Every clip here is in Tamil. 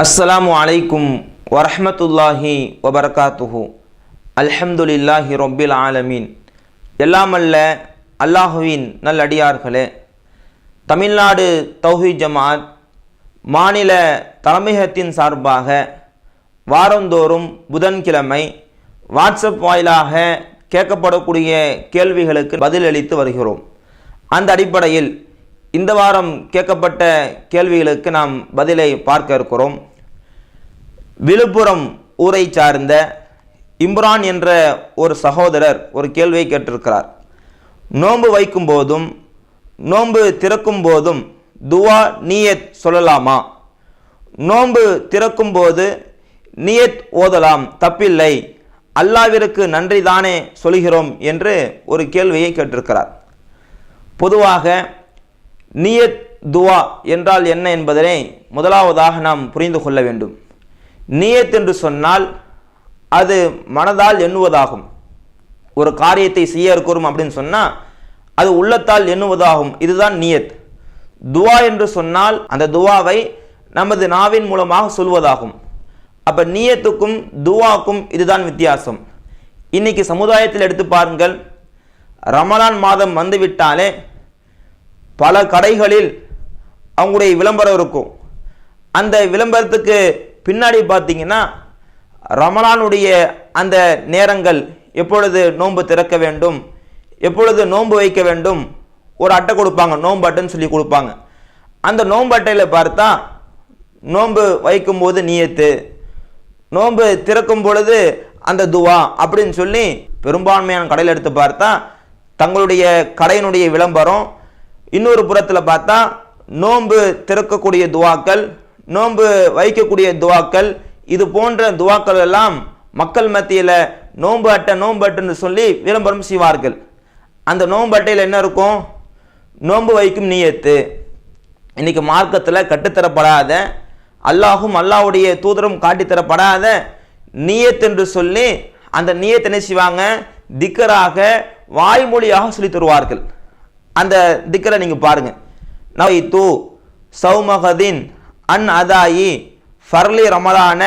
அஸ்ஸலாமு அலைக்கும் வரஹ்மத்துல்லாஹி வபரகாத்துஹு. அல்ஹம்துலில்லாஹி ரொம்பில் ஆலமீன். எல்லாமல்ல அல்லாஹுவின் நல்லடியார்களே தமிழ்நாடு தௌஹி ஜமாத் மாநில தலைமையகத்தின் சார்பாக வாரந்தோறும் புதன்கிழமை வாட்ஸ்அப் வாயிலாக கேட்கப்படக்கூடிய கேள்விகளுக்கு பதிலளித்து வருகிறோம். அந்த அடிப்படையில் இந்த வாரம் கேட்கப்பட்ட கேள்விகளுக்கு நாம் பதிலை பார்க்க இருக்கிறோம். விழுப்புரம் ஊரை சார்ந்த இம்ரான் என்ற ஒரு சகோதரர் ஒரு கேள்வியை கேட்டிருக்கிறார். நோன்பு வைக்கும் போதும் நோன்பு திறக்கும் போதும் துவா நீயத் சொல்லலாமா? நோன்பு திறக்கும் போது நியத் ஓதலாம் தப்பில்லை. அல்லாவிற்கு நன்றி தானே சொல்கிறோம் என்று ஒரு கேள்வியை கேட்டிருக்கிறார். பொதுவாக நியத் துவா என்றால் என்ன என்பதனை முதலாவதாக நாம் புரிந்து கொள்ள வேண்டும். நியத் என்று சொன்னால் அது மனதால் எண்ணுவதாகும். ஒரு காரியத்தை செய்ய இருக்கிறோம் அப்படின்னு சொன்னால் அது உள்ளத்தால் எண்ணுவதாகும். இதுதான் நியத். துவா என்று சொன்னால் அந்த துவாவை நமது நாவின் மூலமாக சொல்வதாகும். அப்போ நியத்துக்கும் துவாக்கும் இதுதான் வித்தியாசம். இன்னைக்கு சமுதாயத்தில் எடுத்து பாருங்கள். ரமலான் மாதம் வந்துவிட்டாலே பல கடைகளில் அவங்களுடைய விளம்பரம் இருக்கும். அந்த விளம்பரத்துக்கு பின்னாடி பார்த்தீங்கன்னா ரமலானுடைய அந்த நேரங்கள் எப்பொழுது நோன்பு திறக்க வேண்டும் எப்பொழுது நோன்பு வைக்க வேண்டும் ஒரு அட்டை கொடுப்பாங்க நோன்பு அட்டைன்னு சொல்லி கொடுப்பாங்க. அந்த நோன்பு அட்டையில் பார்த்தா நோன்பு வைக்கும்போது நீயத்து நோன்பு திறக்கும் பொழுது அந்த துவா அப்படின்னு சொல்லி பெரும்பான்மையான கடையில் எடுத்து பார்த்தா தங்களுடைய கடையினுடைய விளம்பரம் இன்னொரு புறத்தில் பார்த்தா நோன்பு திறக்கக்கூடிய துவாக்கள் நோன்பு வைக்கக்கூடிய துவாக்கள் இது போன்ற துவாக்கள் எல்லாம் மக்கள் மத்தியில் நோன்பு அட்டை நோன்பு அட்டைன்னு சொல்லி விளம்பரம் செய்வார்கள். அந்த நோன்பு அட்டையில் என்ன இருக்கும்? நோன்பு வைக்கும் நீயத்து. இன்னைக்கு மார்க்கத்தில் கட்டுத்தரப்படாத அல்லாஹும் அல்லாஹ்வுடைய தூதரும் காட்டித்தரப்படாத நீயத் என்று சொல்லி அந்த நீயத்தை என்ன செய்வாங்க? திக்கராக வாய்மொழியாக சொல்லி தருவார்கள். அந்த திக்கரை நீங்கள் பாருங்கள் நவை தூ சௌமஹதீன் அன் அதாயி ஃபர்லி ரமலான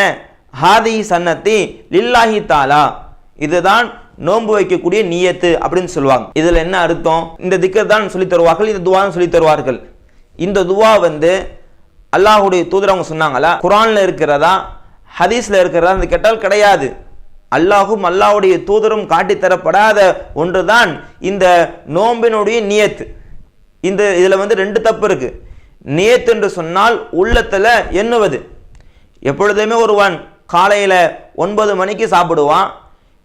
ஹாதி சன்னத்தி லில்லாஹி தாலா. இதுதான் நோன்பு வைக்கக்கூடிய நீயத்து அப்படின்னு சொல்லுவாங்க. இதில் என்ன அர்த்தம்? இந்த திக்கர் தான் சொல்லி தருவார்கள் இந்த துவா சொல்லி தருவார்கள். இந்த துவா வந்து அல்லாஹுடைய தூதரவங்க சொன்னாங்களா? குரான்ல இருக்கிறதா ஹதீஸில் இருக்கிறதா அந்த கேட்டால் கிடையாது. அல்லாஹும் அல்லாஹுடைய தூதரும் காட்டித்தரப்படாத ஒன்றுதான் இந்த நோம்பினுடைய நியத்து. இந்த இதில் வந்து ரெண்டு தப்பு இருக்கு. நியத்து என்று சொன்னால் உள்ளத்தில் எண்ணுவது. எப்பொழுதுமே ஒருவன் காலையில் ஒன்பது மணிக்கு சாப்பிடுவான்.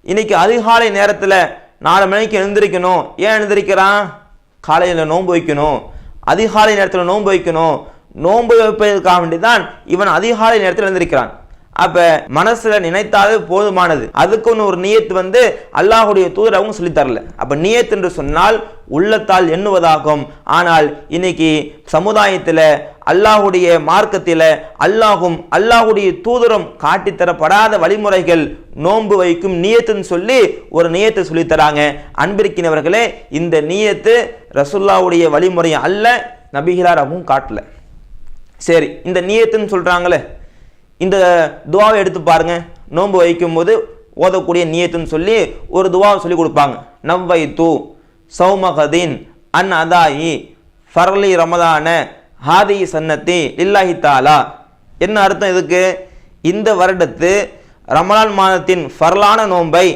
இன்னைக்கு அதிகாலை நேரத்தில் நாலு மணிக்கு எழுந்திருக்கணும். ஏன் எழுந்திருக்கிறான்? காலையில் நோன்பு வைக்கணும். அதிகாலை நேரத்தில் நோன்பு வைக்கணும். நோன்பு வைப்பதற்காக வேண்டி தான் இவன் அதிகாலை நேரத்தில் எழுந்திருக்கிறான். அப்ப மனசுல நினைத்தாலே போதுமானது. அதுக்குன்னு ஒரு நியத்து வந்து அல்லாஹுடைய தூதர் அவங்க சொல்லி தரல. அப்ப நியத் என்று சொன்னால் உள்ளத்தால் எண்ணுவதாகும். ஆனால் இன்னைக்கு சமுதாயத்தில் அல்லாஹுடைய மார்க்கத்தில் அல்லாஹும் அல்லாஹுடைய தூதரும் காட்டித்தரப்படாத வழிமுறைகள் நோன்பு வைக்கும் நியத்துன்னு சொல்லி ஒரு நியத்தை சொல்லித்தராங்க அன்பிருக்கினவர்களே இந்த நியத்து ரசுல்லாவுடைய வழிமுறை அல்ல நபிகளார் அவங்க காட்டல. சரி இந்த நியத்துன்னு சொல்கிறாங்களே இந்த துவாவை எடுத்து பாருங்க. நோன்பு வைக்கும் போது ஓதக்கூடிய நியத்துன்னு சொல்லி ஒரு துவாவை சொல்லி கொடுப்பாங்க. நவ்வை தூ சௌமகதீன் அன் அதாயி ஃபர்லி ரமதான ஹாதி சன்னத்தி லில்லாஹி தாலா என்ன அர்த்தம் இதுக்கு? இந்த வருடத்து ரமலான் மாதத்தின் ஃபர்லான நோன்பை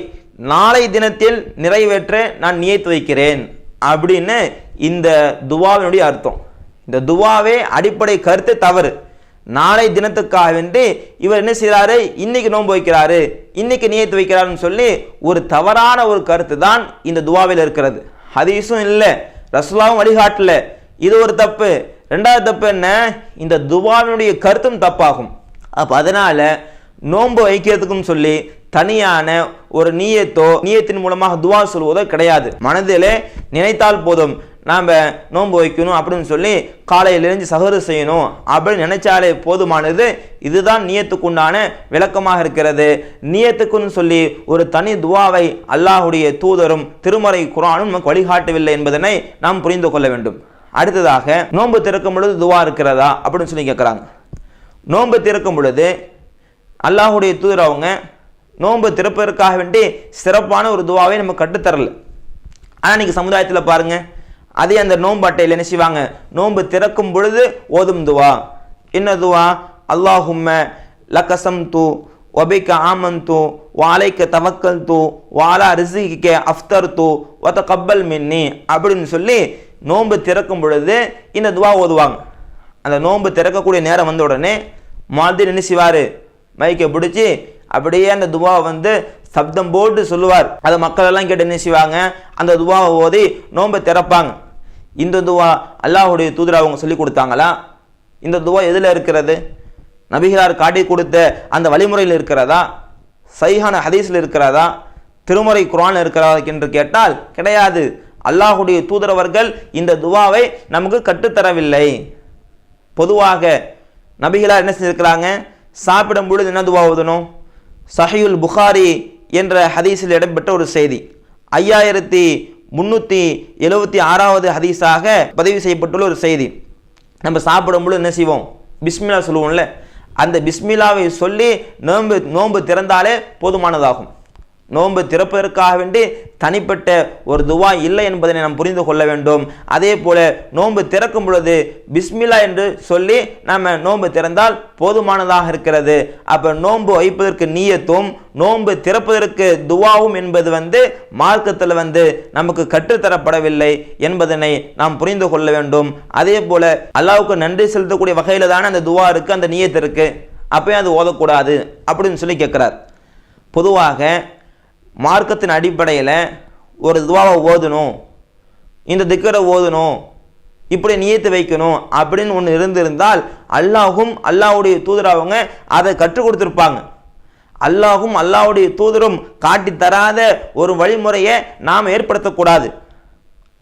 நாளை தினத்தில் நிறைவேற்ற நான் நியத்து வைக்கிறேன் அப்படின்னு இந்த துவாவினுடைய அர்த்தம். இந்த துவாவே அடிப்படை கருத்து தவறு. நாளை தினத்துக்காக வேண்டி இவர் என்ன செய்கிறாரு? இன்னைக்கு நோன்பு வைக்கிறாரு. இன்னைக்கு நியத்து வைக்கிறாருன்னு சொல்லி ஒரு தவறான ஒரு கருத்து தான் இந்த துவாவில் இருக்கிறது. ஹதீஸும் இல்லை. ரசுலாவும் வழிகாட்டல. இது ஒரு தப்பு. ரெண்டாவது தப்பு என்ன? இந்த துவாவினுடைய கருத்தும் தப்பாகும். அப்போ அதனால நோன்பு வைக்கிறதுக்கும் சொல்லி தனியான ஒரு நீயத்தோ நீயத்தின் மூலமாக துவா சொல்வதோ கிடையாது. மனதிலே நினைத்தால் போதும் நாம் நோன்பு வைக்கணும் அப்படின்னு சொல்லி காலையில் எழுந்து சகரு செய்யணும் அப்படின்னு நினைச்சாலே போதுமானது. இதுதான் நியத்துக்குண்டான விளக்கமாக இருக்கிறது. நியத்துக்குன்னு சொல்லி ஒரு தனி துவாவை அல்லாஹுடைய தூதரும் திருமறை குரானும் நமக்கு வழிகாட்டவில்லை என்பதனை நாம் புரிந்து கொள்ள வேண்டும். அடுத்ததாக நோன்பு திறக்கும் பொழுது துவா இருக்கிறதா அப்படின்னு சொல்லி கேட்குறாங்க. நோன்பு திறக்கும் பொழுது அல்லாஹுடைய தூதர் அவங்க நோன்பு திறப்பதற்காக வேண்டி சிறப்பான ஒரு துவாவை நம்ம கட்டுத்தரல. ஆனால் இன்னைக்கு சமுதாயத்தில் பாருங்கள் அதே அந்த நோன்பு அட்டையில் என்ன செய்வாங்க? நோன்பு திறக்கும் பொழுது ஓதும் துவா. என்ன துவா? அல்லாஹும்ம லக்கசம் தூ ஒபிக்க ஆமன் தூ வாழைக்க தவக்கல் தூ வாலா ரிசிக்க அஃப்தர் தூ ஒத்த கப்பல் மின்னி அப்படின்னு சொல்லி நோன்பு திறக்கும் பொழுது இந்த துவா ஓதுவாங்க. அந்த நோன்பு திறக்கக்கூடிய நேரம் வந்த உடனே மாதிரி என்ன செய்வார்? மைக்கை பிடிச்சி அப்படியே அந்த துவாவை வந்து சப்தம் போட்டு சொல்லுவார். அதை மக்கள் எல்லாம் கேட்டு என்ன செய்வாங்க? அந்த துவாவை ஓதி நோன்பை திறப்பாங்க. இந்த துவா அல்லாஹுடைய தூதர் அவங்க சொல்லி கொடுத்தாங்களா? இந்த துவா எதில் இருக்கிறது? நபிகளார் காட்டி கொடுத்த அந்த வழிமுறையில் இருக்கிறதா? சைஹான ஹதீஸில் இருக்கிறதா? திருமுறை குரான் இருக்கிறதா என்று கேட்டால் கிடையாது. அல்லாஹுடைய தூதரவர்கள் இந்த துவாவை நமக்கு கற்றுத்தரவில்லை. பொதுவாக நபிகளார் என்ன செஞ்சிருக்கிறாங்க? சாப்பிடும் பொழுது என்ன ஓதணும்? சஹியுல் புகாரி என்ற ஹதீஸில் இடம்பெற்ற ஒரு செய்தி. ஐயாயிரத்தி முன்னூற்றி எழுபத்தி ஆறாவது ஹதீஸாக பதிவு செய்யப்பட்டுள்ள ஒரு செய்தி. நம்ம சாப்பிடும் பொழுது என்ன செய்வோம்? பிஸ்மிலா சொல்லுவோம்ல. அந்த பிஸ்மிலாவை சொல்லி நோன்பு நோன்பு திறந்தாலே போதுமானதாகும். நோன்பு திறப்பதற்காக வேண்டி தனிப்பட்ட ஒரு துவா இல்லை என்பதை நாம் புரிந்து கொள்ள வேண்டும். அதே போல நோன்பு திறக்கும் பொழுது பிஸ்மில்லா என்று சொல்லி நம்ம நோன்பு திறந்தால் போதுமானதாக இருக்கிறது. அப்போ நோன்பு வைப்பதற்கு நீயத்தும் நோன்பு திறப்பதற்கு துவாவும் என்பது வந்து மார்க்கத்தில் வந்து நமக்கு கற்றுத்தரப்படவில்லை என்பதனை நாம் புரிந்து கொள்ள வேண்டும். அதே போல அல்லாவுக்கு நன்றி செலுத்தக்கூடிய வகையில் தானே அந்த துவா இருக்குது அந்த நீயத்து அப்போயும் அப்பயும் அது ஓதக்கூடாது அப்படின்னு சொல்லி கேட்குறார். பொதுவாக மார்க்கத்தின் அடிப்படையில் ஒரு துவாவை ஓதணும். இந்த திக்கரை ஓதணும். இப்படி நியத்து வைக்கணும் அப்படின்னு ஒன்று இருந்திருந்தால் அல்லாஹும் அல்லாஹ்வுடைய தூதரவங்க அதை கற்றுக் கொடுத்துருப்பாங்க. அல்லாஹும் அல்லாஹுடைய தூதரும் காட்டி தராத ஒரு வழிமுறையை நாம் ஏற்படுத்தக்கூடாது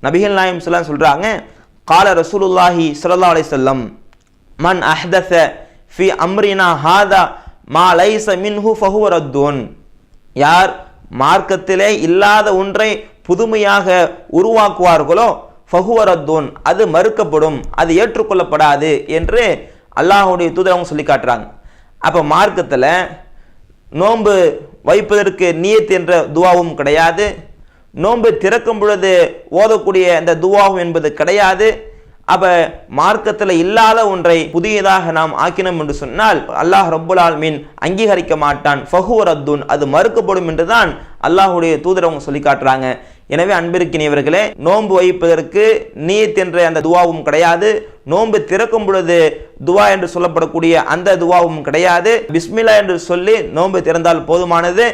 நபிகள் நாயம் சொல்லாம் சொல்கிறாங்க கால ரசூலுல்லாஹி ஸல்லல்லாஹு அலை வஸல்லம் மன் அஹ்தச ஃபி அம்ரினா ஹாதா மா லைச மின்ஹு ஃபஹுவரத்துன் யார்? மார்க்கத்திலே இல்லாத ஒன்றை புதுமையாக உருவாக்குவார்களோ? ஃபஹுவரத்தூன் அது மறுக்கப்படும் அது ஏற்றுக்கொள்ளப்படாது என்று அல்லாஹுடைய தூதரவங்க சொல்லி காட்டுறாங்க. அப்போ மார்க்கத்தில் நோன்பு வைப்பதற்கு நீயத் என்ற துவாவும் கிடையாது. நோன்பு திறக்கும் பொழுது ஓதக்கூடிய அந்த துவாவும் என்பது கிடையாது. அப்ப மார்க்கத்தில் இல்லாத ஒன்றை புதியதாக நாம் ஆக்கினோம் என்று சொன்னால் அல்லாஹ் ரப்புல் ஆலமீன் அங்கீகரிக்க மாட்டான். ஃபஹுவர் அத்துன் அது மறுக்கப்படும் என்றுதான் அல்லாஹுடைய தூதர் அவங்க சொல்லி காட்டுறாங்க. எனவே அன்பிற்கினியவர்களே நோன்பு வைப்பதற்கு நீத் என்ற அந்த துவாவும் கிடையாது. நோன்பு திறக்கும் பொழுது துவா என்று சொல்லப்படக்கூடிய அந்த துவாவும் கிடையாது. பிஸ்மிலா என்று சொல்லி நோன்பு திறந்தால் போதுமானது.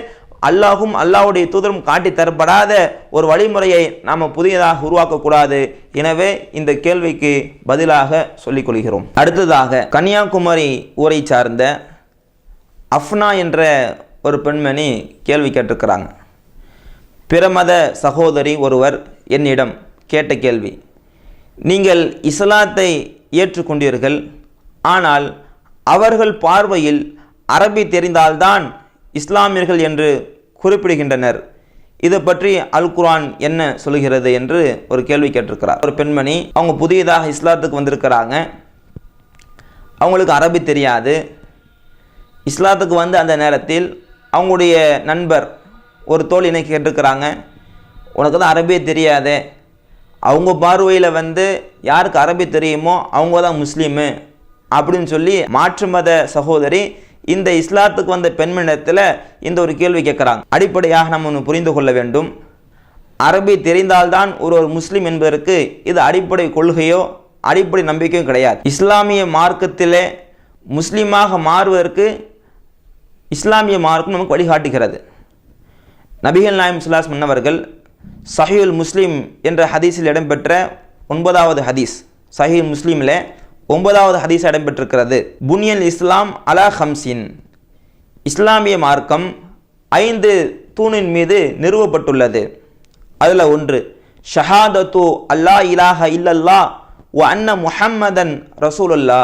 அல்லாஹும் அல்லாஹ்வுடைய தூதரும் காட்டி தரப்படாத ஒரு வழிமுறையை நாம் புதியதாக உருவாக்கக்கூடாது. எனவே இந்த கேள்விக்கு பதிலாக சொல்லிக் கொள்கிறோம். அடுத்ததாக கன்னியாகுமரி ஊரை சார்ந்த அஃப்னா என்ற ஒரு பெண்மணி கேள்வி கேட்டிருக்கிறாங்க. பிரமத சகோதரி ஒருவர் என்னிடம் கேட்ட கேள்வி நீங்கள் இஸ்லாத்தை ஏற்றுக்கொண்டீர்கள் ஆனால் அவர்கள் பார்வையில் அரபி தெரிந்தால்தான் இஸ்லாமியர்கள் என்று குறிப்பிடுகின்றனர். இதை பற்றி அல் குரான் என்ன சொல்கிறது என்று ஒரு கேள்வி கேட்டிருக்கிறார். ஒரு பெண்மணி அவங்க புதியதாக இஸ்லாத்துக்கு வந்திருக்கிறாங்க. அவங்களுக்கு அரபி தெரியாது. இஸ்லாத்துக்கு வந்து அந்த நேரத்தில் அவங்களுடைய நண்பர் ஒரு தோல் கேட்டிருக்கிறாங்க. உனக்கு தான் அரபியே தெரியாதே. அவங்க பார்வையில் வந்து யாருக்கு அரபி தெரியுமோ அவங்க தான் முஸ்லீமு அப்படின்னு சொல்லி மாற்று மத சகோதரி இந்த இஸ்லாத்துக்கு வந்த பெண்மணிடத்தில் இந்த ஒரு கேள்வி கேட்குறாங்க. அடிப்படையாக நம்ம ஒன்று புரிந்து கொள்ள வேண்டும். அரபி தெரிந்தால்தான் ஒரு ஒரு முஸ்லீம் என்பதற்கு இது அடிப்படை கொள்கையோ அடிப்படை நம்பிக்கையும் கிடையாது. இஸ்லாமிய மார்க்கத்திலே முஸ்லீமாக மாறுவதற்கு இஸ்லாமிய மார்க்கம் நமக்கு வழிகாட்டுகிறது. நபிகள் நாயம் சுல்லாஸ் மன்னவர்கள் சஹீல் முஸ்லீம் என்ற ஹதீஸில் இடம்பெற்ற ஒன்பதாவது ஹதீஸ். சஹீல் முஸ்லீமில் ஒன்பதாவது ஹதீஸ் இடம்பெற்றிருக்கிறது. புனியல் இஸ்லாம் அலா ஹம்சின் இஸ்லாமிய மார்க்கம் ஐந்து தூணின் மீது நிறுவப்பட்டுள்ளது. அதில் ஒன்று ஷஹாதத்து அல்லா இலாஹ இல்லல்லா ஓ அன்ன முஹம்மதன் ரசூலுல்லா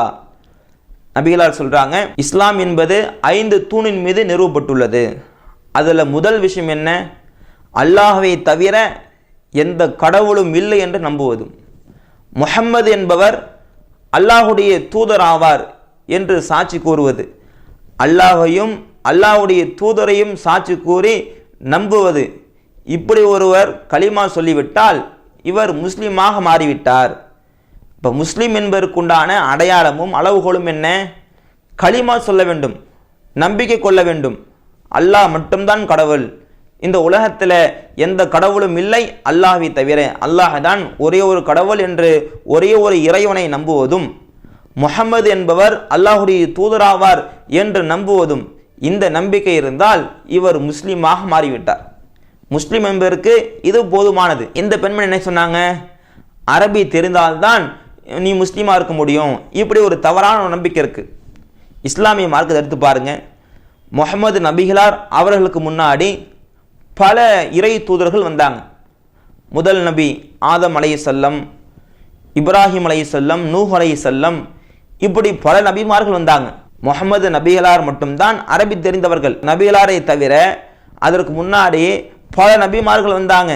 நபிகளார் சொல்கிறாங்க இஸ்லாம் என்பது ஐந்து தூணின் மீது நிறுவப்பட்டுள்ளது. அதில் முதல் விஷயம் என்ன? அல்லாஹை தவிர எந்த கடவுளும் இல்லை என்று நம்புவதும். முஹம்மது என்பவர் அல்லாஹுடைய தூதர் ஆவார் என்று சாட்சி கூறுவது. அல்லாஹையும் அல்லாஹ்வுடைய தூதரையும் சாட்சி கூறி நம்புவது. இப்படி ஒருவர் களிமா சொல்லிவிட்டால் இவர் முஸ்லீமாக மாறிவிட்டார். இப்போ முஸ்லீம் என்பதற்குண்டான அடையாளமும் அளவுகோலும் என்ன? களிமா சொல்ல வேண்டும் நம்பிக்கை கொள்ள வேண்டும். அல்லாஹ் மட்டும்தான் கடவுள். இந்த உலகத்தில் எந்த கடவுளும் இல்லை. அல்லாஹை தவிர அல்லாஹ் தான் ஒரே ஒரு கடவுள் என்று ஒரே ஒரு இறைவனை நம்புவதும் முகமது என்பவர் அல்லாஹுடைய தூதராவார் என்று நம்புவதும் இந்த நம்பிக்கை இருந்தால் இவர் முஸ்லீமாக மாறிவிட்டார். முஸ்லீம் என்பதற்கு இது போதுமானது. இந்த பெண்மணி என்ன சொன்னாங்க? அரபி தெரிந்தால்தான் நீ முஸ்லீமாக இருக்க முடியும். இப்படி ஒரு தவறான நம்பிக்கை இருக்குது இஸ்லாமிய மார்க்கத்தை எடுத்து பாருங்கள் முகமது நபிகளார் அவர்களுக்கு முன்னாடி பல இறை தூதர்கள் வந்தாங்க. முதல் நபி ஆதம் அலையசல்லம் இப்ராஹிம் அலையசல்லம் நூஹ் அலையசல்லம் இப்படி பல நபிமார்கள் வந்தாங்க. முகமது நபிகளார் மட்டும்தான் அரபி தெரிந்தவர்கள். நபிகளாரை தவிர அதற்கு முன்னாடி பல நபிமார்கள் வந்தாங்க.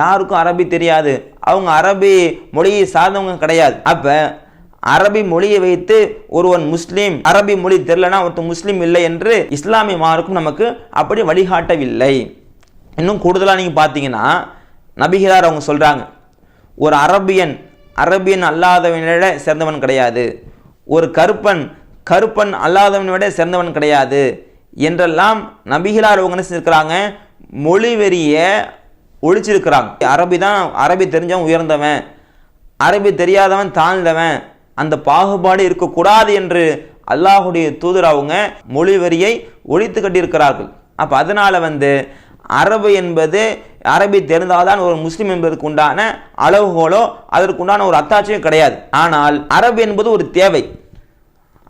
யாருக்கும் அரபி தெரியாது. அவங்க அரபி மொழியை சார்ந்தவங்க கிடையாது. அப்போ அரபி மொழியை வைத்து ஒருவன் முஸ்லீம் அரபி மொழி தெரிலனா ஒருத்தன் முஸ்லீம் இல்லை என்று இஸ்லாமிய மார்க்கும் நமக்கு அப்படி வழிகாட்டவில்லை. இன்னும் கூடுதலாக நீங்கள் பார்த்தீங்கன்னா நபிகளார் அவங்க சொல்கிறாங்க ஒரு அரபியன் அரபியன் அல்லாதவனை விட சேர்ந்தவன் கிடையாது. ஒரு கருப்பன் கருப்பன் அல்லாதவனை விட சேர்ந்தவன் கிடையாது. என்றெல்லாம் நபிகிலார் அவங்க என்ன செஞ்சிருக்கிறாங்க? மொழி வெறிய ஒழிச்சிருக்கிறாங்க. அரபி தான் அரபி தெரிஞ்சவன் உயர்ந்தவன் அரபி தெரியாதவன் தாழ்ந்தவன் அந்த பாகுபாடு இருக்கக்கூடாது என்று அல்லாஹுடைய தூதர் அவங்க மொழி வெறியை ஒழித்து கட்டியிருக்கிறார்கள். அப்போ அதனால் வந்து அரபு என்பது அரபி தெரிந்தால்தான் ஒரு முஸ்லீம் என்பதற்கு உண்டான அளவுகோலோ அதற்கு உண்டான ஒரு அத்தாட்சியும் கிடையாது. ஆனால் அரபு என்பது ஒரு தேவை.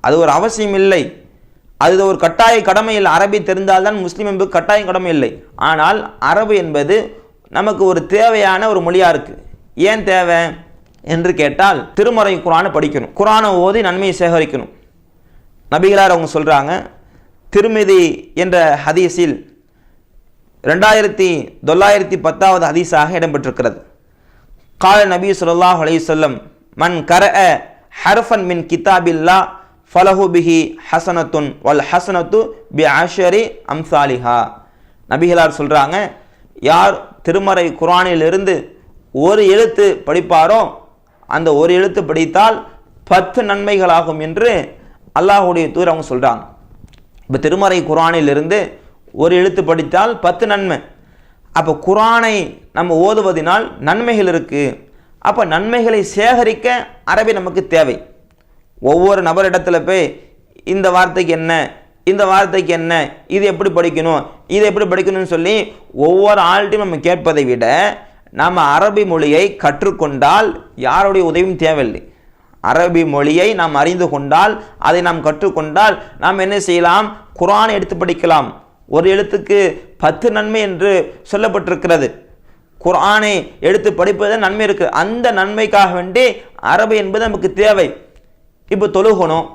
அது ஒரு அவசியம் இல்லை. அது ஒரு கட்டாய கடமை இல்லை. அரபி தெரிந்தால்தான் முஸ்லீம் என்பது கட்டாய கடமை இல்லை. ஆனால் அரபு என்பது நமக்கு ஒரு தேவையான ஒரு மொழியாக இருக்குது ஏன் தேவை என்று கேட்டால் திருமறை குரானை படிக்கணும். குரானை ஓதி நன்மையை சேகரிக்கணும். நபிகளார் அவங்க சொல்கிறாங்க திருமிதி என்ற ஹதீஸில் ரெண்டாயிரத்தி தொள்ளாயிரத்தி பத்தாவது ஹதீஸாக இடம்பெற்றிருக்கிறது. கால நபி சொல்லாஹ் அலைஹி வஸல்லம் மன் கர ஹர்ஃபன் மின் கிதாபில்லா ஃபலஹு பிஹி ஹசனத்துன் வல் ஹசனத்து பி ஆஷரி அம்சாலிஹா. நபிகளார் சொல்கிறாங்க யார் திருமறை குரானிலிருந்து ஒரு எழுத்து படிப்பாரோ அந்த ஒரு எழுத்து படித்தால் பத்து நன்மைகளாகும் என்று அல்லாஹுடைய தூர் அவங்க சொல்கிறாங்க இப்போ திருமறை குரானிலிருந்து ஒரு எழுத்து படித்தால் பத்து நன்மை. அப்போ குரானை நம்ம ஓதுவதனால் நன்மைகள் இருக்குது அப்போ நன்மைகளை சேகரிக்க அரபி நமக்கு தேவை. ஒவ்வொரு நபரிடத்துல போய் இந்த வார்த்தைக்கு என்ன இந்த வார்த்தைக்கு என்ன இது எப்படி படிக்கணும் இது எப்படி படிக்கணும்னு சொல்லி ஒவ்வொரு ஆள்கிட்டையும் நம்ம கேட்பதை விட நாம் அரபி மொழியை கற்றுக்கொண்டால் யாருடைய உதவியும் தேவையில்லை. அரபி மொழியை நாம் அறிந்து கொண்டால் அதை நாம் கற்றுக்கொண்டால் நாம் என்ன செய்யலாம்? குரானை எடுத்து படிக்கலாம். ஒரு எழுத்துக்கு பத்து நன்மை என்று சொல்லப்பட்டிருக்கிறது. குரானை எடுத்து படிப்பது நன்மை இருக்குது அந்த நன்மைக்காக வேண்டி அரபு என்பது நமக்கு தேவை. இப்போ தொழுகணும்.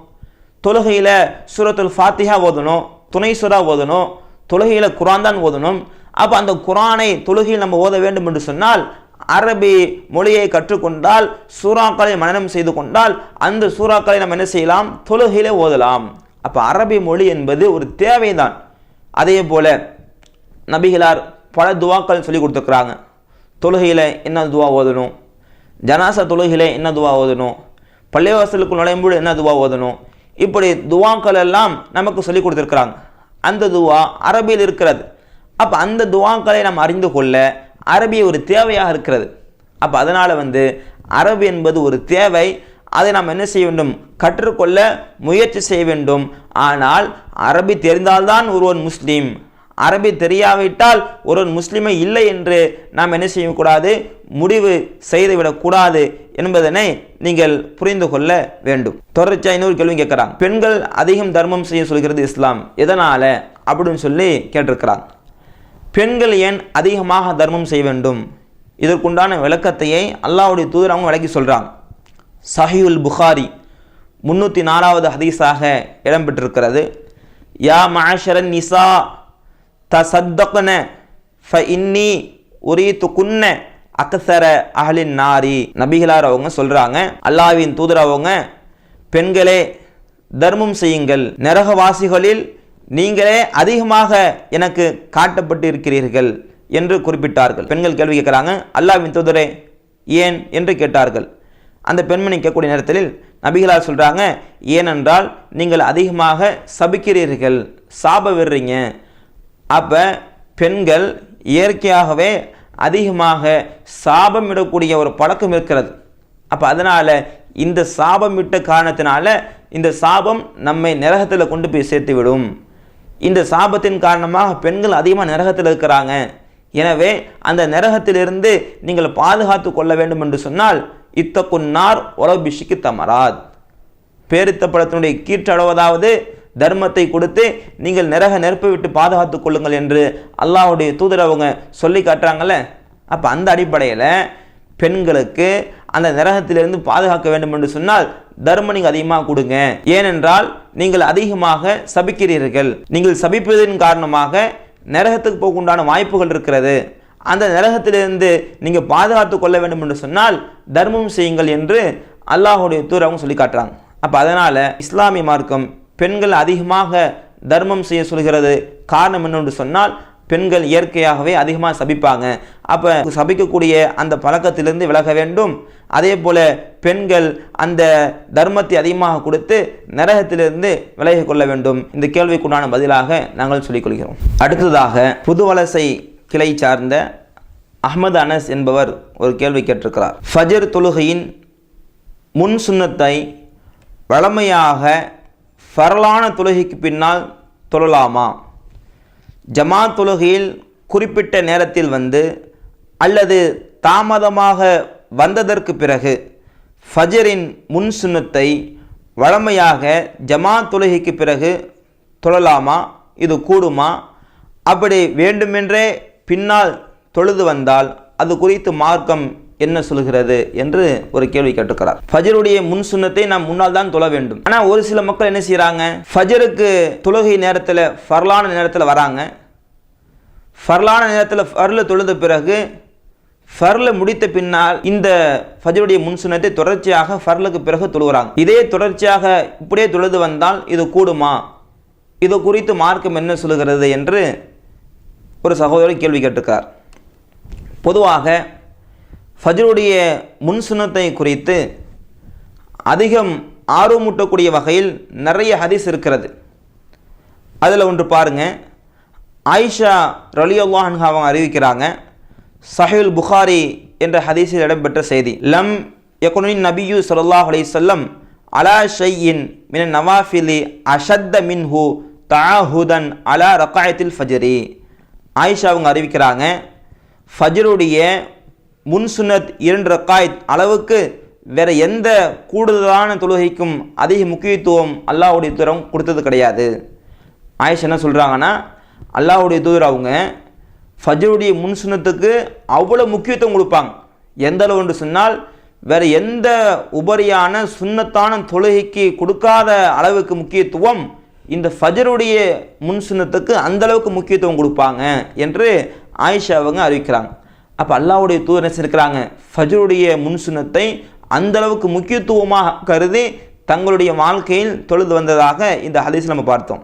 தொழுகையில் சூரத்துல் ஃபாத்திஹா ஓதணும். துணை சுரா ஓதணும். தொழுகையில் குரான் தான் ஓதணும். அப்போ அந்த குரானை தொழுகையில் நம்ம ஓத வேண்டும் என்று சொன்னால் அரபி மொழியை கற்றுக்கொண்டால் சூறாக்களை மனநம் செய்து கொண்டால் அந்த சூறாக்களை நம்ம என்ன செய்யலாம்? தொழுகையிலே ஓதலாம். அப்போ அரபி மொழி என்பது ஒரு தேவைதான். அதே போல் நபிகளார் பல துவாக்கள் சொல்லி கொடுத்துருக்குறாங்க. தொழுகையில் என்ன துவா ஓதணும்? ஜனாசா தொழுகையில் என்ன துவா ஓதணும்? பள்ளிவாசலுக்கு நுழையும்போது என்ன துவா ஓதணும்? இப்படி துவாக்கள் எல்லாம் நமக்கு சொல்லி கொடுத்துருக்குறாங்க. அந்த துவா அரபியில் இருக்கிறது. அப்போ அந்த துவாக்களை நாம் அறிந்து கொள்ள அரபி ஒரு தேவையாக இருக்கிறது. அப்போ அதனால் வந்து அரபு என்பது ஒரு தேவை. அதை நாம் என்ன செய்ய வேண்டும்? கற்றுக்கொள்ள முயற்சி செய்ய வேண்டும். ஆனால் அரபி தெரிந்தால்தான் ஒருவன் முஸ்லீம். அரபி தெரியாவிட்டால் ஒருவன் முஸ்லீமை இல்லை என்று நாம் என்ன செய்யக்கூடாது? முடிவு செய்துவிடக்கூடாது என்பதனை நீங்கள் புரிந்து கொள்ள வேண்டும். தொடர்ச்சி ஐநூறு கேள்வி கேட்குறாங்க பெண்கள் அதிகம் தர்மம் செய்ய சொல்கிறது இஸ்லாம். எதனால்? அப்படின்னு சொல்லி கேட்டிருக்கிறாங்க பெண்கள் ஏன் அதிகமாக தர்மம் செய்ய வேண்டும்? இதற்குண்டான விளக்கத்தையே அல்லாவுடைய தூதர் அவங்க விளக்கி சொல்கிறாங்க சஹியுல் புகாரி முன்னூற்றி நாலாவது ஹதீஸாக இடம்பெற்றிருக்கிறது யா மாஷரன் நிசா தசத்தக்ன ஃப இன்னி உரீத்து துக்குன்ன அக்சர அஹலின் நாரி. நபிகளார் அவங்க சொல்கிறாங்க அல்லாவின் தூதர் அவங்க பெண்களே தர்மம் செய்யுங்கள். நரகவாசிகளில் நீங்களே அதிகமாக எனக்கு காட்டப்பட்டு இருக்கிறீர்கள் என்று குறிப்பிட்டார்கள். பெண்கள் கேள்வி கேட்குறாங்க அல்லாவின் தூதரே ஏன்? என்று கேட்டார்கள். அந்த பெண்மணி கேட்கக்கூடிய நேரத்தில் நபிகளால் சொல்கிறாங்க ஏனென்றால் நீங்கள் அதிகமாக சபிக்கிறீர்கள் சாப விடுறீங்க அப்போ பெண்கள் இயற்கையாகவே அதிகமாக சாபமிடக்கூடிய ஒரு பழக்கம் இருக்கிறது. அப்போ அதனால் இந்த சாபமிட்ட காரணத்தினால இந்த சாபம் நம்மை நரகத்தில் கொண்டு போய் சேர்த்து விடும் இந்த சாபத்தின் காரணமாக பெண்கள் அதிகமாக நரகத்தில் இருக்கிறாங்க. எனவே அந்த நரகத்திலிருந்து நீங்கள் பாதுகாத்து கொள்ள வேண்டும் என்று சொன்னால் இத்தக்குன்னார் பிஷிக்கு தமராத். பேரித்த படத்தினுடைய கீற்றளவதாவது தர்மத்தை கொடுத்து நீங்கள் நிறக நெருப்பை விட்டு பாதுகாத்துக் கொள்ளுங்கள் என்று அல்லாஹுடைய தூதர் அவங்க சொல்லி காட்டுறாங்கல்ல? அப்போ அந்த அடிப்படையில் பெண்களுக்கு அந்த நரகத்திலிருந்து பாதுகாக்க வேண்டும் என்று சொன்னால் தர்மம் நீங்கள் அதிகமாக கொடுங்க. ஏனென்றால் நீங்கள் அதிகமாக சபிக்கிறீர்கள். நீங்கள் சபிப்பதன் காரணமாக நரகத்துக்கு போக உண்டான வாய்ப்புகள் இருக்கிறது. அந்த நரகத்திலிருந்து நீங்கள் பாதுகாத்து கொள்ள வேண்டும் என்று சொன்னால் தர்மம் செய்யுங்கள் என்று அல்லாஹுடைய தூர் அவங்க சொல்லி காட்டுறாங்க அப்போ அதனால் இஸ்லாமிய மார்க்கம் பெண்கள் அதிகமாக தர்மம் செய்ய சொல்கிறது காரணம் என்னென்று சொன்னால் பெண்கள் இயற்கையாகவே அதிகமாக சபிப்பாங்க. அப்போ சபிக்கக்கூடிய அந்த பழக்கத்திலிருந்து விலக வேண்டும். அதே போல் பெண்கள் அந்த தர்மத்தை அதிகமாக கொடுத்து நரகத்திலிருந்து விலகிக் கொள்ள வேண்டும். இந்த கேள்விக்குண்டான பதிலாக நாங்கள் சொல்லிக் கொள்கிறோம். அடுத்ததாக புதுவலசை கிளை சார்ந்த அஹமது அனஸ் என்பவர் ஒரு கேள்வி கேட்டிருக்கிறார். ஃபஜர் தொழுகையின் முன் சுண்ணத்தை வழமையாக ஃபரலான தொழுகைக்கு பின்னால் தொழலாமா? ஜமா தொழுகையில் குறிப்பிட்ட நேரத்தில் வந்து அல்லது தாமதமாக வந்ததற்கு பிறகு ஃபஜரின் முன் சுன்னத்தை வழமையாக ஜமா தொழுகைக்கு பிறகு தொழலாமா? இது கூடுமா? அப்படி வேண்டுமென்றே பின்னால் தொழுது வந்தால் அது குறித்து மார்க்கம் என்ன சொல்கிறது என்று ஒரு கேள்வி கேட்டுக்கிறார் ஃபஜருடைய முன் சுண்ணத்தை நாம் முன்னால் தான் தொழ வேண்டும். ஆனால் ஒரு சில மக்கள் என்ன செய்கிறாங்க ஃபஜருக்கு தொழுகை நேரத்தில் ஃபர்லான நேரத்தில் வராங்க. ஃபர்லான நேரத்தில் ஃபர்ல தொழுத பிறகு ஃபர்ல முடித்த பின்னால் இந்த ஃபஜருடைய முன்சுன்னத்தை தொடர்ச்சியாக ஃபர்லுக்கு பிறகு தொழுகிறாங்க இதே தொடர்ச்சியாக இப்படியே தொழுது வந்தால் இது கூடுமா? இது குறித்து மார்க்கம் என்ன சொல்கிறது என்று ஒரு சகோதரர் கேள்வி கேட்டிருக்கார். பொதுவாக ஃபஜ்ருடைய முன் சுன்னத்தை குறித்து அதிகம் ஆர்வமூட்டக்கூடிய வகையில் நிறைய ஹதீஸ் இருக்கிறது. அதில் ஒன்று பாருங்க. ஆயிஷா ரலியுல்லா அவங்க அறிவிக்கிறாங்க சஹில் புகாரி என்ற ஹதீஸில் இடம்பெற்ற செய்தி லம் யகுனின் நபியு ஸல்லல்லாஹு அலைஹி வஸல்லம் அலா ஷையின் மின் நவாஃபிலி அஷத்த மின்ஹு தாஹுதன் அலா ரக்காயத்தில் ஃபஜ்ரி. ஆயிஷா அவங்க அறிவிக்கிறாங்க ஃபஜ்ருடைய முன் சுன்னத் இரண்டு ரக்காயத் அளவுக்கு வேறு எந்த கூடுதலான தொழுகைக்கும் அதிக முக்கியத்துவம் அல்லாஹுடைய தூரம் கொடுத்தது கிடையாது. ஆயிஷா என்ன சொல்கிறாங்கன்னா அல்லாஹுடைய தூதர் அவங்க ஃபஜ்ருடைய முன் சுன்னத்துக்கு அவ்வளோ முக்கியத்துவம் கொடுப்பாங்க. எந்த அளவு என்று சொன்னால் வேறு எந்த உபரியான சுன்னத்தான தொழுகைக்கு கொடுக்காத அளவுக்கு முக்கியத்துவம் இந்த ஃபஜருடைய முன் சுன்னத்துக்கு அந்தளவுக்கு முக்கியத்துவம் கொடுப்பாங்க என்று ஆயிஷா அவங்க அறிவிக்கிறாங்க. அப்போ அல்லாவுடைய தூதர் என்ன இருக்கிறாங்க ஃபஜருடைய முன் சுன்னத்தை அந்த அளவுக்கு முக்கியத்துவமாக கருதி தங்களுடைய வாழ்க்கையில் தொழுது வந்ததாக இந்த ஹதீஸ் நம்ம பார்த்தோம்.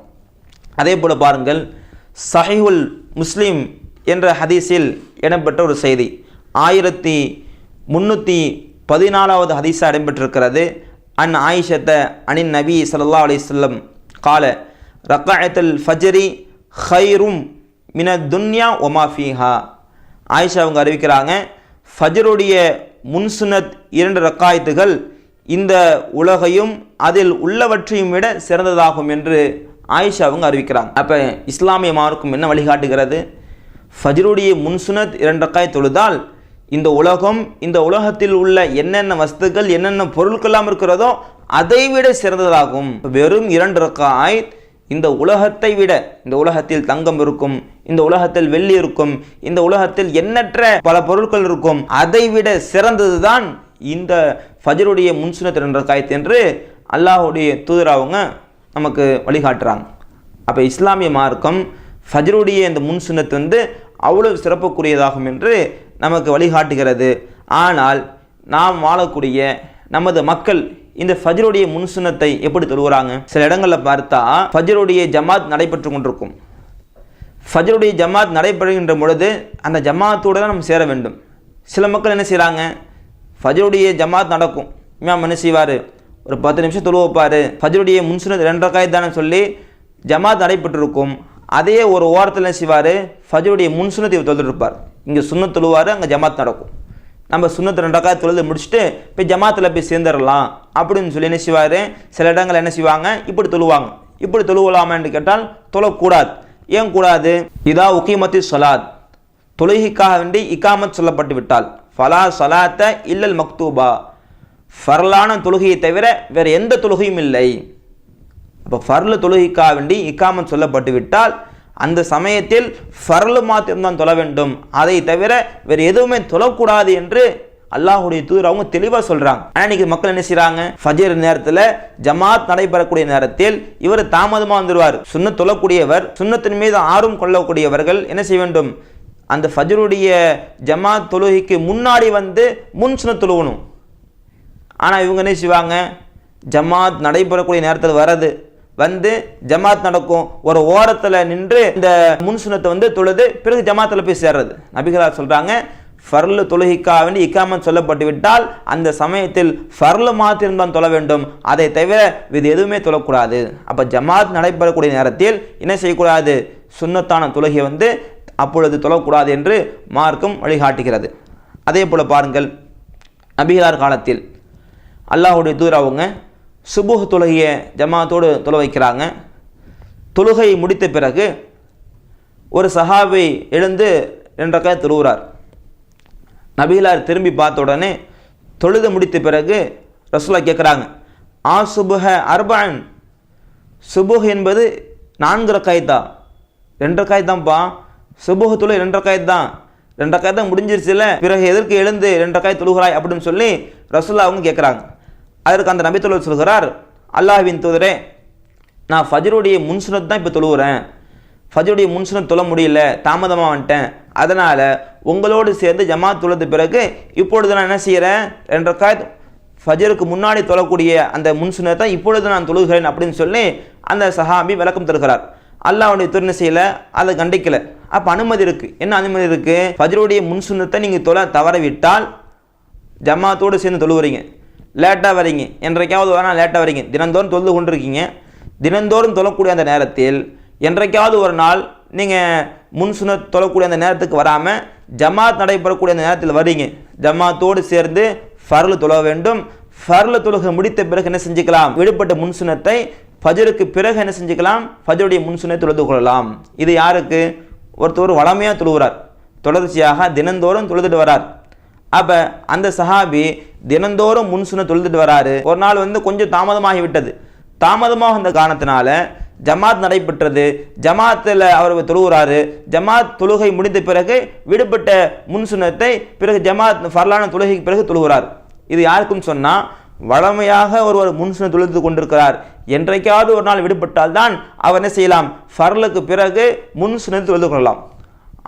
அதே போல் பாருங்கள் சஹிஹுல் முஸ்லீம் என்ற ஹதீஸில் இடம்பெற்ற ஒரு செய்தி. ஆயிரத்தி முந்நூற்றி பதினாலாவது ஹதீஸாக இடம்பெற்றிருக்கிறது. அன் ஆயிஷத்தை அனின் நபி சல்லா அலிஸ்லம் கால ரக்காயத்தல் ஃபஜ்ரி ஹைரும் மின துன்யா ஒமா ஃபீஹா ஆயிஷா அவங்க அறிவிக்கிறாங்க ஃபஜ்ருடைய முன்சுனத் இரண்டு ரக்காயத்துகள் இந்த உலகையும் அதில் உள்ளவற்றையும் விட சிறந்ததாகும் என்று ஆயிஷா அவங்க அறிவிக்கிறாங்க. அப்போ இஸ்லாமிய மார்க்கும் என்ன வழிகாட்டுகிறது? ஃபஜ்ருடைய முன்சுனத் இரண்டு ரக்காய் தொழுதால் இந்த உலகம் இந்த உலகத்தில் உள்ள என்னென்ன வஸ்துக்கள் என்னென்ன பொருட்கள்லாம் இருக்கிறதோ அதை விட சிறந்ததாகும். வெறும் இரண்டு ரக்காய் இந்த உலகத்தை விட இந்த உலகத்தில் தங்கம் இருக்கும் இந்த உலகத்தில் வெள்ளி இருக்கும் இந்த உலகத்தில் எண்ணற்ற பல பொருட்கள் இருக்கும் அதை விட சிறந்ததுதான் இந்த ஃபஜருடைய முன்சுனத் இரண்டு ரக்காயத் என்று அல்லாஹுடைய தூதர் அவங்க நமக்கு வழிகாட்டுறாங்க. அப்போ இஸ்லாமிய மார்க்கம் ஃபஜருடைய இந்த முன் வந்து அவ்வளவு சிறப்புக்குரியதாகும் என்று நமக்கு வழிகாட்டுகிறது. ஆனால் நாம் வாழக்கூடிய நமது மக்கள் இந்த ஃபஜ்ருடைய முன்சுனத்தை எப்படி தொழுகிறாங்க சில இடங்களில் பார்த்தா ஃபஜ்ருடைய ஜமாத் நடைபெற்று கொண்டிருக்கும். ஃபஜ்ருடைய ஜமாத் நடைபெறுகின்ற பொழுது அந்த ஜமாத்தோடு தான் நம்ம சேர வேண்டும். சில மக்கள் என்ன செய்கிறாங்க ஃபஜ்ருடைய ஜமாத் நடக்கும். இமாம் என்ன செய்வார்? ஒரு பத்து நிமிஷம் தொழு வைப்பார். ஃபஜ்ருடைய முன்சுனத் ரெண்டரை காய் தானே சொல்லி ஜமாத் நடைபெற்றிருக்கும். அதே ஒரு ஓரத்தில் என்ன செய்வார்? ஃபஜ்ருடைய முன்சுனத்தை தொழுதுட்டு இருப்பார். இங்கே சுண்ணத் தொழுவார் அங்கே ஜமாத் நடக்கும். நம்ம சுண்ணத்து ரெண்டக்காய் தொழுது முடிச்சுட்டு போய் ஜமாத்தில் போய் சேர்ந்துடலாம். அப்படின்னு சொல்லி என்ன செய்வார்? சில இடங்கள் என்ன செய்வாங்க? இப்படி தொழுவாங்க. இப்படி தொழுவலாமான்னு கேட்டால் தொழக்கூடாது. ஏன் கூடாது? இதா உக்கிமத்தி சொலாத் தொழுகைக்காக வேண்டி இக்காமத் சொல்லப்பட்டு விட்டால். ஃபலா சலாத்த இல்லல் மக்தூபா. ஃபர்லான தொழுகையை தவிர வேறு எந்த தொழுகையும் இல்லை. அப்போ ஃபர்லு தொழுகைக்காக வேண்டி இக்காமத் சொல்லப்பட்டு விட்டால் அந்த சமயத்தில் ஃபரலு மாத்திரம்தான் தொழ வேண்டும். அதை தவிர வேறு எதுவுமே தொழக்கூடாது என்று அல்லாஹுடைய தூதர் அவங்க தெளிவாக சொல்கிறாங்க ஆனால் இன்றைக்கி மக்கள் என்ன செய்கிறாங்க ஃபஜர் நேரத்தில் ஜமாத் நடைபெறக்கூடிய நேரத்தில் இவர் தாமதமாக வந்துடுவார் சுண்ண தொழக்கூடியவர் சுண்ணத்தின் மீது ஆர்வம் கொள்ளக்கூடியவர்கள் என்ன செய்ய வேண்டும்? அந்த ஃபஜருடைய ஜமாத் தொழுகைக்கு முன்னாடி வந்து முன் சுண்ண தொழுவணும் ஆனால் இவங்க என்ன செய்வாங்க? ஜமாத் நடைபெறக்கூடிய நேரத்தில் வர்றது வந்து ஜமாத் நடக்கும். ஒரு ஓரத்தில் நின்று இந்த முன்சுனத்தை வந்து தொழுது பிறகு ஜமாத்தில் போய் சேர்றது. நபிகளார் சொல்கிறாங்க ஃபர்லு தொழுகிக்கா வேண்டி இக்காமன் சொல்லப்பட்டு விட்டால் அந்த சமயத்தில் ஃபர்லு மாத்திரம்தான் தொழ வேண்டும். அதை தவிர இது எதுவுமே தொழக்கூடாது. அப்போ ஜமாத் நடைபெறக்கூடிய நேரத்தில் என்ன செய்யக்கூடாது? சுண்ணத்தான தொழுகை வந்து அப்பொழுது தொழக்கூடாது என்று மார்க்கம் வழிகாட்டுகிறது. அதே போல் பாருங்கள் நபிகளார் காலத்தில் அல்லாஹுடைய தூர் அவங்க சுபுஹ் தொழுகையை ஜமாத்தோடு தொலை வைக்கிறாங்க. தொழுகை முடித்த பிறகு ஒரு சஹாபி எழுந்து ரெண்டக்காய் தொழுகிறார். நபிகளார் திரும்பி பார்த்த உடனே தொழுது முடித்த பிறகு ரசூலா கேட்குறாங்க ஆ சுபுஹ அர்பான் சுபுஹ் என்பது நான்கு ரக்காய் தான் ரெண்டு ரக்காய் தான்ப்பா சுபுஹ தொழு ரெண்டு ரக்காய் தான் ரெண்டு ரக்காய் தான் முடிஞ்சிருச்சுல பிறகு எதற்கு எழுந்து ரெண்டு ரக்காய் தொழுகிறாய் அப்படின்னு சொல்லி ரசூலா அவங்க கேட்குறாங்க. அதற்கு அந்த நபித்தொழில் சொல்கிறார் அல்லாஹ்வின் தூதரே நான் ஃபஜருடைய முன்சுனத் தான் இப்போ தொழுகிறேன் ஃபஜருடைய முன்சுனத் தொழ முடியல தாமதமாக வந்துட்டேன். அதனால் உங்களோடு சேர்ந்து ஜமாத் தொழுது பிறகு இப்பொழுது நான் என்ன செய்கிறேன் ரெண்டு ரக்காயத் ஃபஜருக்கு முன்னாடி தொழக்கூடிய அந்த முன்சுனத்தை இப்பொழுது நான் தொழுகிறேன் அப்படின்னு சொல்லி அந்த சஹாபி விளக்கம் தருகிறார். அல்லாவுடைய துணை செய்யலை? அதை கண்டிக்கலை. அப்போ அனுமதி இருக்குது என்ன அனுமதி இருக்குது ஃபஜருடைய முன்சுனத்தை நீங்கள் தொலை தவறவிட்டால் ஜமாத்தோடு சேர்ந்து தொழுவுறீங்க. லேட்டாக வரீங்க. என்றைக்காவது ஒரு நாள் லேட்டாக வரீங்க. தினந்தோறும் தொழுது கொண்டிருக்கீங்க. தினந்தோறும் தொழக்கூடிய அந்த நேரத்தில் என்றைக்காவது ஒரு நாள் நீங்கள் முன் சுன தொழக்கூடிய அந்த நேரத்துக்கு வராமல் ஜமாத் நடைபெறக்கூடிய அந்த நேரத்தில் வரீங்க. ஜமாத்தோடு சேர்ந்து ஃபர்லு தொழ வேண்டும். ஃபர்லு தொழுகை முடித்த பிறகு என்ன செஞ்சுக்கலாம்? விடுபட்ட முன்சுனத்தை ஃபஜருக்கு பிறகு என்ன செஞ்சுக்கலாம்? ஃபஜருடைய முன்சுனை தொழுது கொள்ளலாம். இது யாருக்கு? ஒருத்தர் வளமையாக தொழுகிறார். தொடர்ச்சியாக தினந்தோறும் தொழுதுட்டு வரார். அப்போ அந்த சஹாபி தினந்தோறும் முன்சுன தொழுதுட்டு வராரு. ஒரு நாள் வந்து கொஞ்சம் தாமதமாகி விட்டது. தாமதமாக வந்த காரணத்தினால ஜமாத் நடைபெற்றது. ஜமாத்தில் அவர் தொழுகிறாரு ஜமாத் தொழுகை முடிந்த பிறகு விடுபட்ட முன்சுனத்தை பிறகு ஜமாத் ஃபர்லான தொழுகைக்கு பிறகு தொழுகிறார் இது யாருக்கும் சொன்னால் வளமையாக ஒருவர் முன்சுன தொழுது கொண்டிருக்கிறார். என்றைக்காவது ஒரு நாள் விடுபட்டால் தான் அவர் என்ன செய்யலாம்? ஃபர்லுக்கு பிறகு முன்சுனை தொழுது கொள்ளலாம்.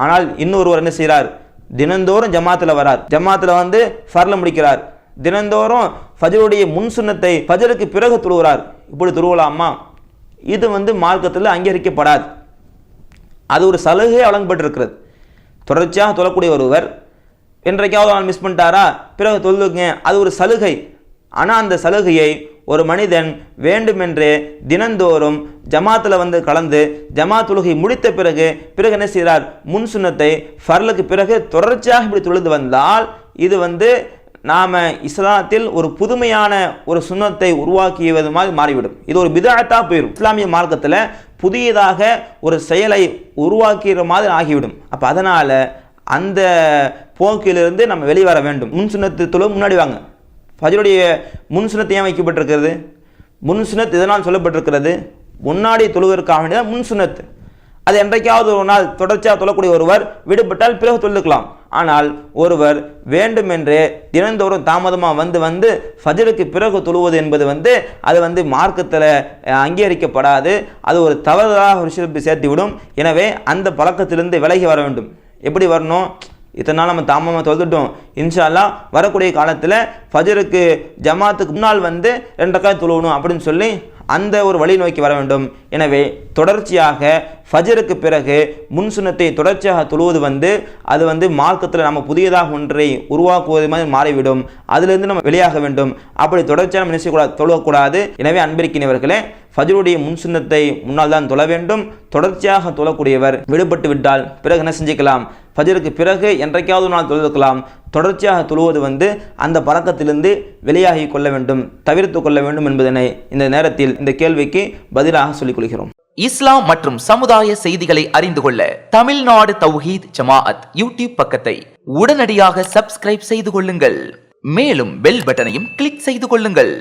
ஆனால் இன்னொருவர் என்ன செய்கிறார் தினந்தோறும் ஜமாத்தில் வரார். ஜமாத்தில் வந்து ஃபர்ல முடிக்கிறார். தினந்தோறும் ஃபஜருடைய முன் சுன்னத்தை ஃபஜருக்கு பிறகு துருவுறார் இப்படி துருவலாமா இது வந்து மார்க்கத்தில் அங்கீகரிக்கப்படாது. அது ஒரு சலுகை வழங்கப்பட்டிருக்கிறது. தொடர்ச்சியாக தொழக்கூடிய ஒருவர் என்றைக்காவது அவன் மிஸ் பண்ணிட்டாரா? பிறகு தொழுதுங்க அது ஒரு சலுகை. ஆனால் அந்த சலுகையை ஒரு மனிதன் வேண்டுமென்றே தினந்தோறும் ஜமாத்தில் வந்து கலந்து ஜமாத் தொழுகை முடித்த பிறகு பிறகு என்ன செய்கிறார்? முன் ஃபர்லுக்கு பிறகு தொடர்ச்சியாக இப்படி தொழுது வந்தால் இது வந்து நாம் இஸ்லாத்தில் ஒரு புதுமையான ஒரு சுண்ணத்தை உருவாக்கியது மாதிரி மாறிவிடும். இது ஒரு பிதாயத்தாக போயிடும் இஸ்லாமிய மார்க்கத்தில் புதியதாக ஒரு செயலை உருவாக்கிற மாதிரி ஆகிவிடும். அப்போ அதனால் அந்த போக்கிலிருந்து நம்ம வெளிவர வேண்டும். முன் சுண்ணத்து தொழு முன்னாடி வாங்க. ஃபஜருடைய முன் சுனத்து ஏன் வைக்கப்பட்டிருக்கிறது? முன் சுனத் இதனால் சொல்லப்பட்டிருக்கிறது முன்னாடி தொழுவதற்காக வேண்டியதான் முன் சுனத்து அது என்றைக்காவது ஒரு நாள் தொடர்ச்சியாக தொழக்கூடிய ஒருவர் விடுபட்டால் பிறகு தொழுதுக்கலாம். ஆனால் ஒருவர் வேண்டுமென்றே தினந்தோறும் தாமதமாக வந்து வந்து ஃபஜருக்கு பிறகு தொழுவது என்பது வந்து அது வந்து மார்க்கத்தில் அங்கீகரிக்கப்படாது. அது ஒரு தவறுதலாக ஒரு சிறப்பு சேர்த்து விடும் எனவே அந்த பழக்கத்திலிருந்து விலகி வர வேண்டும். எப்படி வரணும்? இத்தனை நாள் நம்ம தாமமாக தொழுதுட்டோம். இன்ஷால்லா வரக்கூடிய காலத்தில் ஃபஜருக்கு ஜமாத்துக்கு முன்னால் வந்து ரெண்டக்காய் தொழுவணும் அப்படின்னு சொல்லி அந்த ஒரு வழி நோக்கி வர வேண்டும். எனவே தொடர்ச்சியாக ஃபஜருக்கு பிறகு முன்சுனத்தை தொடர்ச்சியாக தொழுவது வந்து அது வந்து மார்க்கத்தில் நம்ம புதியதாக ஒன்றை உருவாக்குவது மாதிரி மாறிவிடும். அதிலிருந்து நம்ம வெளியாக வேண்டும். அப்படி தொடர்ச்சியாக நம்ம நினைச்சக்கூடாது தொழுவக்கூடாது எனவே அன்பிருக்கினவர்களே ஃபஜருடைய முன்சுன்னத்தை முன்னால் தான் தொழ வேண்டும். தொடர்ச்சியாக தொழக்கூடியவர் விடுபட்டு விட்டால் பிறகு என்ன செஞ்சுக்கலாம்? ஃபஜருக்கு பிறகு என்றைக்காவது நாள் தொழுதுக்கலாம். தொடர்ச்சியாக தொழுவது வந்து அந்த பழக்கத்திலிருந்து வெளியாகி கொள்ள வேண்டும் தவிர்த்து கொள்ள வேண்டும் என்பதனை இந்த நேரத்தில் இந்த கேள்விக்கு பதிலாக சொல்லிக் கொள்கிறோம். இஸ்லாம் மற்றும் சமுதாய செய்திகளை அறிந்து கொள்ள தமிழ்நாடு தௌஹீத் ஜமாஅத் யூடியூப் பக்கத்தை உடனடியாக சப்ஸ்கிரைப் செய்து கொள்ளுங்கள். மேலும் பெல் பட்டனையும் கிளிக் செய்து கொள்ளுங்கள்.